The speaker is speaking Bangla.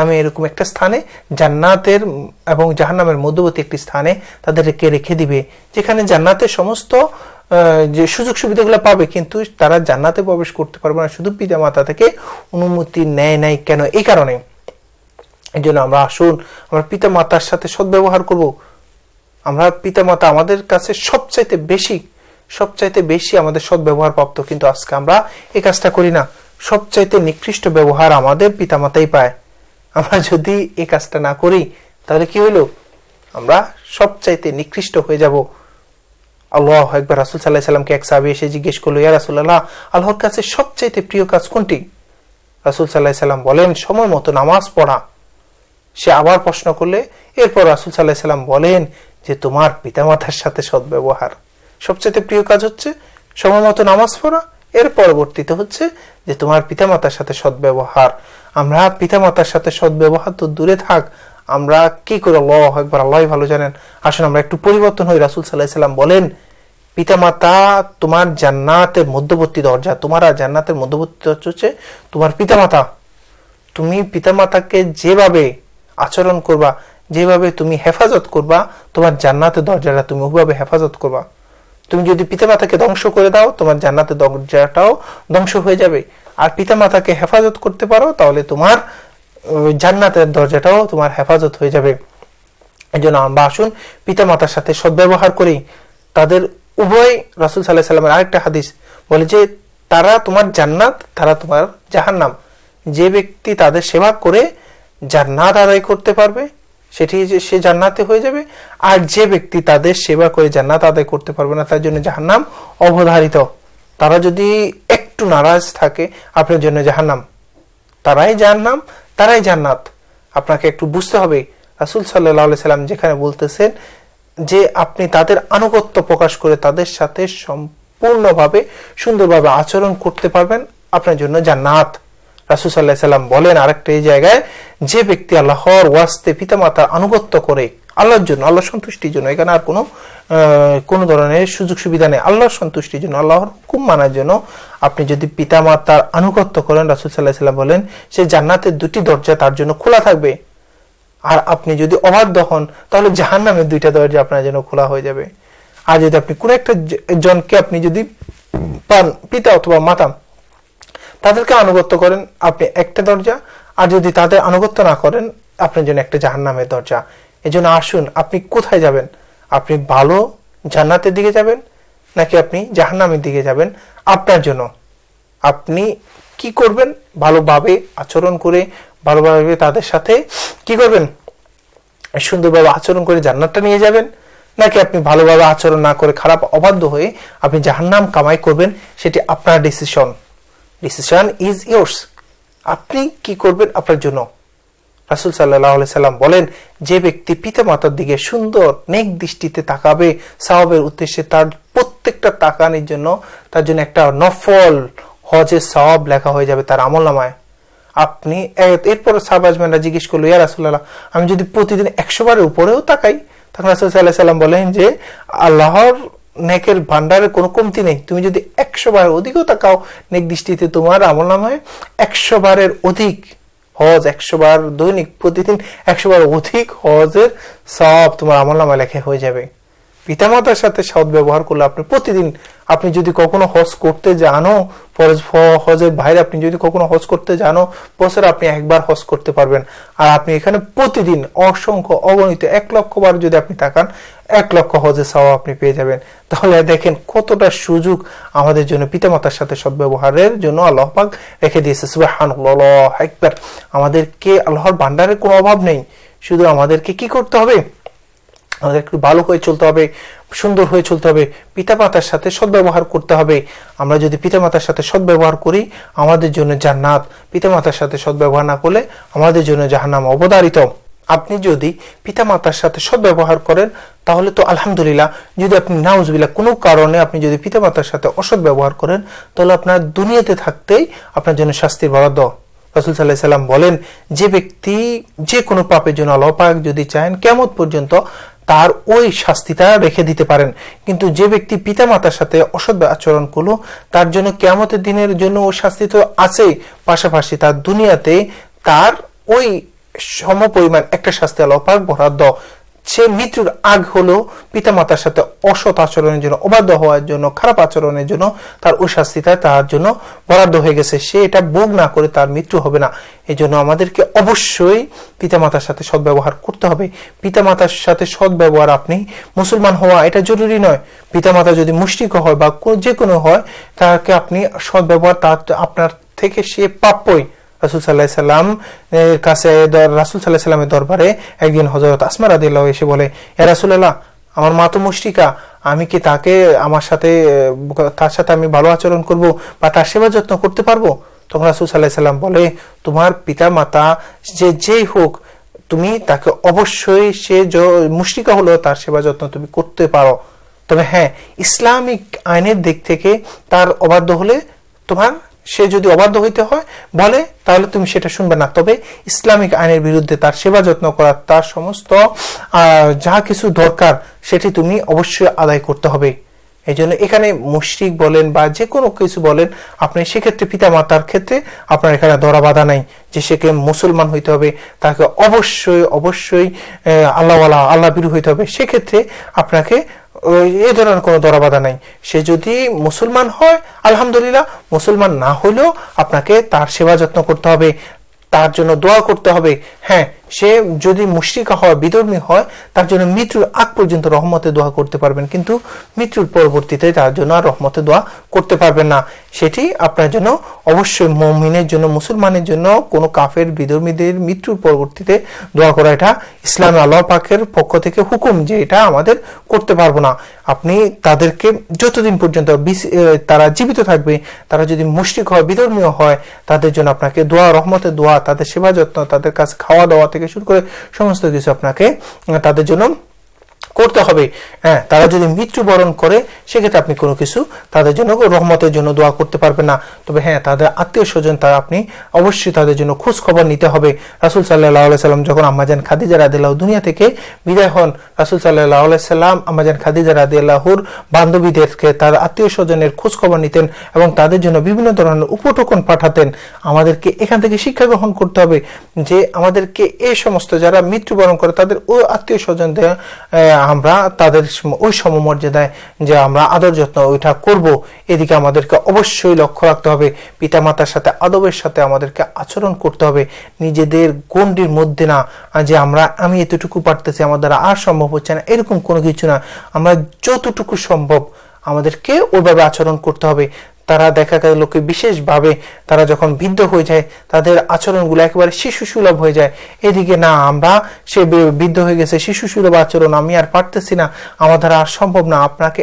আমি এরকম একটা স্থানে, জান্নাতের এবং জাহান্নামের মধ্যবর্তী একটি স্থানে তাদেরকে রেখে দিবে, যেখানে জান্নাতের সমস্ত যে সুযোগ সুবিধাগুলো পাবে, কিন্তু তারা জান্নাতে প্রবেশ করতে পারবে না। শুধু পিতা মাতা থেকে অনুমতি নেয় নাই কেন? এই কারণে। এই জন্য আমরা আসুন, আমরা পিতা মাতার সাথে সদ্ব্যবহার করব। আমরা পিতা মাতা আমাদের কাছে সবচাইতে বেশি সবচাইতে বেশি আমাদের সদ্ব্যবহার প্রাপ্ত, কিন্তু আজকে আমরা এই কাজটা করি না। সবচাইতে নিকৃষ্ট ব্যবহার আমাদের পিতা মাতাই পায়। আমরা যদি এই কাজটা না করি, তাহলে কি হইল? আমরা সবচাইতে নিকৃষ্ট হয়ে যাব। আল্লাহ একবার রাসুল সাল্লাহ সাল্লামকে এক সাহাবি এসে জিজ্ঞেস করল, ইয়া রাসুল্লাহ আল্লাহর কাছে সবচাইতে প্রিয় কাজ কোনটি? রাসুল সাল্লাহ সাল্লাম বলেন, সময় মতো নামাজ পড়া। সে আবার প্রশ্ন করলে, এরপর রাসুল সাল্লাহ সাল্লাম বলেন যে, তোমার পিতামাতার সাথে সদ্ব্যবহার। সবচেয়ে প্রিয় কাজ হচ্ছে, সময় মতো নামাজ পড়া এর পরবর্তীতে হচ্ছে যে তোমার পিতামাতার সাথে সদ্ব্যবহার। আমরা পিতামাতার সাথে সদ্ব্যবহার তো দূরে থাক, আমরা কি করে আল্লাহ একবার আল্লাহ ভালো জানেন। আসুন আমরা একটু পরিবর্তন হই, রাসুল সাল্লাহ সাল্লাম বলেন, পিতামাতা, তোমার জান্নাতের মধ্যবর্তী দরজা, তোমার আর জান্নাতের মধ্যবর্তী দরজা হচ্ছে তোমার পিতামাতা। তুমি পিতামাতাকে যেভাবে আচরণ করবা, যেভাবে তুমি হেফাজত করবা, তোমার জান্নাতের দরজাটা তুমি ওভাবে হেফাজত করবা। তুমি যদি পিতামাতাকে ধ্বংস করে দাও, তোমার জান্নাতের দরজাটাও ধ্বংস হয়ে যাবে। আর পিতামাতাকে হেফাজত করতে পারো, তাহলে তোমার জান্নাতের দরজাটাও তোমার হেফাজত হয়ে যাবে। এই জন্য আমরা আসুন পিতা মাতার সাথে সদ্ব্যবহার করি। তাদের উভয় রাসুল সাল্লাহ সাল্লামের আরেকটা হাদিস বলে যে, তারা তোমার জান্নাত, তারা তোমার জাহান্নাম। যে ব্যক্তি তাদের সেবা করে জান্নাত আদায় করতে পারবে সেটি সে জান্নাতে হয়ে যাবে। আর যে ব্যক্তি তাদের সেবা করে জান্নাত আদায় করতে পারবে না, তার জন্য জাহান্নাম অবধারিত। তারা যদি একটু নারাজ থাকে, আপনার জন্য জাহান্নাম। তারাই জাহান্নাম, তারাই জান্নাত। আপনাকে একটু বুঝতে হবে, রাসুল সাল্লাহ সাল্লাম যেখানে বলতেছেন যে আপনি তাদের আনুগত্য প্রকাশ করে তাদের সাথে সম্পূর্ণভাবে সুন্দরভাবে আচরণ করতে পারবেন, আপনার জন্য জান্নাত। রাসুল সাল্লাহ সাল্লাম বলেন আরেকটা এই জায়গায়, যে ব্যক্তি আল্লাহর ওয়াস্তে পিতামাতার আনুগত্য করে, আল্লাহর জন্য, আল্লাহর সন্তুষ্টির জন্য, এখানে আর কোনো কোনো ধরনের সুযোগ সুবিধা নেই, আল্লাহর সন্তুষ্টির জন্য, আল্লাহর হুকুম মানার জন্য আপনি যদি পিতামাতার আনুগত্য করেন, রাসুল সাল্লাহ সাল্লাম বলেন, সে জান্নাতের দুটি দরজা তার জন্য খোলা থাকবে। আর আপনি যদি অবাধ্য হন, তাহলে জাহান নামের দুইটা দরজা আপনার জন্য খোলা হয়ে যাবে। আর যদি আপনি কোন একটা জনকে আপনি যদি পান, পিতা অথবা মাতা তাদেরকে আনুগত্য করেন আপনি একটা দরজা, আর যদি তাদের আনুগত্য না করেন আপনার জন্য একটা জাহান নামের দরজা। এই জন্য আসুন, আপনি কোথায় যাবেন? আপনি ভালো জান্নাতের দিকে যাবেন, নাকি আপনি জাহান্নামের দিকে যাবেন? আপনার জন্য। আপনি কি করবেন? ভালোভাবে আচরণ করে, ভালোভাবে তাদের সাথে কি করবেন? সুন্দরভাবে আচরণ করে জান্নাতটা নিয়ে যাবেন, নাকি আপনি ভালোভাবে আচরণ না করে খারাপ, অবাধ্য হয়ে আপনি জাহান্নাম কামাই করবেন? সেটি আপনার ডিসিশন ডিসিশন ইজ ইয়োর্স আপনি কি করবেন আপনার জন্য? রাসুল সাল্লাহ সাল্লাম বলেন, যে ব্যক্তি পিতা মাতার দিকে সুন্দর নেক দৃষ্টিতে তাকাবে সাহাবের উদ্দেশ্যে তার প্রত্যেকটা তাকানির জন্য তার জন্য একটা নফল, হজের সওয়াব লেখা হয়ে যাবে তার আমল নামায় আপনি এরপরে সাহবাজম্যানরা জিজ্ঞেস করল, ইয়া রাসুল্লাহ আমি যদি প্রতিদিন একশো বারের উপরেও তাকাই? তখন রাসুল সাল্লাহ সাল্লাম বলেন যে, আল্লাহর নেকের ভান্ডারের কোনো কমতি নেই। তুমি যদি একশো বার অধিকও তাকাও, নেক দৃষ্টিতে তোমার আমল নাম হয় একশো বারের অধিক হজ, একশো বার দৈনিক, প্রতিদিন একশো বার অধিক হজের সব তোমার আমল নামায় লেখা হয়ে যাবে। পিতামাতার সাথে সৎ ব্যবহার করলে আপনি প্রতিদিন, আপনি যদি কখনো হজ করতে জানো হজের বাইরে আপনি যদি কখনো হজ করতে জানো, বছরে আপনি একবার হজ করতে পারবেন। আর আপনি এখানে প্রতিদিন অসংখ্য অগণিত এক লক্ষ বার যদি আপনি তাকান, এক লক্ষ হজের সাওয়া আপনি পেয়ে যাবেন। তাহলে দেখেন কতটা সুযোগ আমাদের জন্য পিতামাতার সাথে সদ্ব্যবহারের জন্য আল্লাহ পাক রেখে দিয়েছে। সুবাহান একবার আমাদেরকে আল্লাহর ভান্ডারের কোনো অভাব নেই। শুধু আমাদেরকে কি করতে হবে? আমাদের একটু ভালো হয়ে চলতে হবে, সুন্দর হয়ে চলতে হবে, পিতামাতার সাথে সদ্ব্যবহার করতে হবে। আমরা যদি পিতামাতার সাথে সদ্ব্যবহার করি, আমাদের জন্য জান্নাত। পিতামাতার সাথে সদ্ব্যবহার না করলে আমাদের জন্য জাহান্নাম অবদারিত আপনি যদি পিতামাতার সাথে সদ্ব্যবহার করেন, তাহলে তো আলহামদুলিল্লাহ, যদি আপনি নাউজবিল্লাহ, কোনো কারণে আপনি যদি পিতামাতার সাথে অসৎ ব্যবহার করেন, তাহলে আপনার দুনিয়াতে থাকতেই আপনার জন্য শাস্তির বরাদ্দ। রসুল সাল্লাহ সাল্লাম বলেন, যে ব্যক্তি যে কোনো পাপের জন্য আল্লাহ পাক যদি চান কেমন পর্যন্ত তার ওই শাস্তিটা রেখে দিতে পারেন। কিন্তু যে ব্যক্তি পিতামাতার সাথে অসৎ আচরণ করল, তার জন্য কেমতের দিনের জন্য ওই শাস্তি তো আছেই। পাশাপাশি তার দুনিয়াতে তার ওই সম পরিমাণ একটা শাস্তি আল্লাহ পাক বরাদ্দ সে মৃত্যুর আগ হলো পিতামাতার সাথে অসৎ আচরণের জন্য, অবাধ্য হওয়ার জন্য, খারাপ আচরণের জন্য, তার ওই তার জন্য বরাদ্দ হয়ে গেছে। সে এটা ভোগ না করে তার মৃত্যু হবে না। এই জন্য আমাদেরকে অবশ্যই পিতামাতার সাথে সদ্ব্যবহার করতে হবে। পিতামাতার সাথে সদ্ব্যবহার আপনি মুসলমান হওয়া এটা জরুরি নয়। পিতামাতা যদি মুষ্টিক হয় বা যে কোনো হয়, তাকে আপনি সদ্ব্যবহার তার আপনার থেকে সে প্রাপ্যই রাসুল সাল্লাহ সাল্লাম এর কাছে রাসুল সাল্লাহ সাল্লামের দরবারে একদিন হজরত আসমা রাদিল্লাহ এসে বলে, এ রাসুল্লাহ আমার মা তো মুষ্টিকা আমি কি তাকে, আমার সাথে তার সাথে আমি ভালো আচরণ করব বা তার সেবা যত্ন করতে পারব? তখন রাসুল সাল্লাহ সাল্লাম বলে, তোমার পিতা মাতা যে যেই হোক, তুমি তাকে অবশ্যই সে মুষ্টিকা হলো তার সেবা যত্ন তুমি করতে পারো। তবে হ্যাঁ ইসলামিক আইনের দিক থেকে তার অবাধ্য হলে তোমার সে যদি অবাধ্য হইতে হয়, বলে, তাহলে তুমি সেটা শুনবে না। তবে ইসলামিক আইনের বিরুদ্ধে তার সেবা যত্ন করা তার সমস্ত যা কিছু দরকার, সেটি তুমি অবশ্যই আদায় করতে হবে। এই জন্য এখানে মুশরিক বলেন বা যে কোনো কিছু বলেন, আপনি সেক্ষেত্রে পিতা মাতার ক্ষেত্রে আপনার এখানে ধরা বাধা নাই যে সেকে মুসলমান হইতে হবে, তাকে অবশ্যই অবশ্যই আল্লাহ আল্লাহ বিরু হইতে হবে। সেক্ষেত্রে আপনাকে এই ধরনের কোনো দরাবাধা নাই। সে যদি মুসলমান হয়, আলহামদুলিল্লাহ, মুসলমান না হলেও আপনাকে তার সেবা যত্ন করতে হবে, তার জন্য দোয়া করতে হবে। হ্যাঁ সে যদি মুশরিকা হয়, বিধর্মী হয়, তার জন্য মৃত্যুর আগ পর্যন্ত রহমতে দোয়া করতে পারবেন। কিন্তু মৃত্যুর পরবর্তীতে তার জন্য আর রহমতে দোয়া করতে পারবেন না। সেটি আপনার জন্য অবশ্যই মমিনের জন্য, মুসলমানের জন্য, কোনো কাফের, বিধর্মীদের মৃত্যুর পরবর্তীতে দোয়া করা। এটা ইসলাম আল্লাহ পাকের পক্ষ থেকে হুকুম যে এটা আমাদের করতে পারব না। আপনি তাদেরকে যতদিন পর্যন্ত তারা জীবিত থাকবে, তারা যদি মুশরিক হয় বিধর্মীয় হয়, তাদের জন্য আপনাকে দোয়া রহমতে দোয়া, তাদের সেবা যত্ন, তাদের কাছে খাওয়া দাওয়া থেকে শুরু করে সমস্ত কিছু আপনাকে তাদের জন্য করতে হবে। হ্যাঁ তারা যদি মৃত্যুবরণ করে, সেক্ষেত্রে আপনি কোনো কিছু তাদের জন্য রহমতের জন্য দোয়া করতে পারবেন না। তবে হ্যাঁ তাদের আত্মীয় স্বজন তারা আপনি অবশ্যই তাদের জন্য খোঁজ খবর নিতে হবে। রাসুল সাল্লাহ সাল্লাম যখন আম্মাজান খাদিজা রাদিল্লাহ দুনিয়া থেকে বিদায় হন, রাসুল সাল্লাহ সাল্লাম আম্মাজান খাদিজা রাদিল্লাহুর বান্ধবীদেরকে, তার আত্মীয় স্বজনের খোঁজ খবর নিতেন এবং তাদের জন্য বিভিন্ন ধরনের উপটোকন পাঠাতেন। আমাদেরকে এখান থেকে শিক্ষা গ্রহণ করতে হবে যে, আমাদেরকে এই সমস্ত যারা মৃত্যুবরণ করে, তাদের ও আত্মীয় স্বজনদের আমরা তাদের ওই সমমর্যাদায় যে আমরা আদর যত্ন ওইটা করব, এদিকে আমাদেরকে অবশ্যই লক্ষ্য রাখতে হবে। পিতামাতার সাথে, আদবের সাথে আমাদেরকে আচরণ করতে হবে। নিজেদের গণ্ডির মধ্যে না যে আমরা, আমি এতটুকু পারতেছি, আমার দ্বারা আর সম্ভব হচ্ছে না, এরকম কোনো কিছু না। আমরা যতটুকু সম্ভব আমাদেরকে ওইভাবে আচরণ করতে হবে। তারা দেখা গেল লোকে বিশেষভাবে তারা যখন বৃদ্ধ হয়ে যায়, তাদের আচরণগুলো একেবারে শিশু সুলভ হয়ে যায়। এদিকে, না, আমরা সে বিদ্ধ হয়ে গেছে শিশু সুলভ আচরণ আমি আর পারতেছি না। আমার দ্বারা আর সম্ভব না। আপনাকে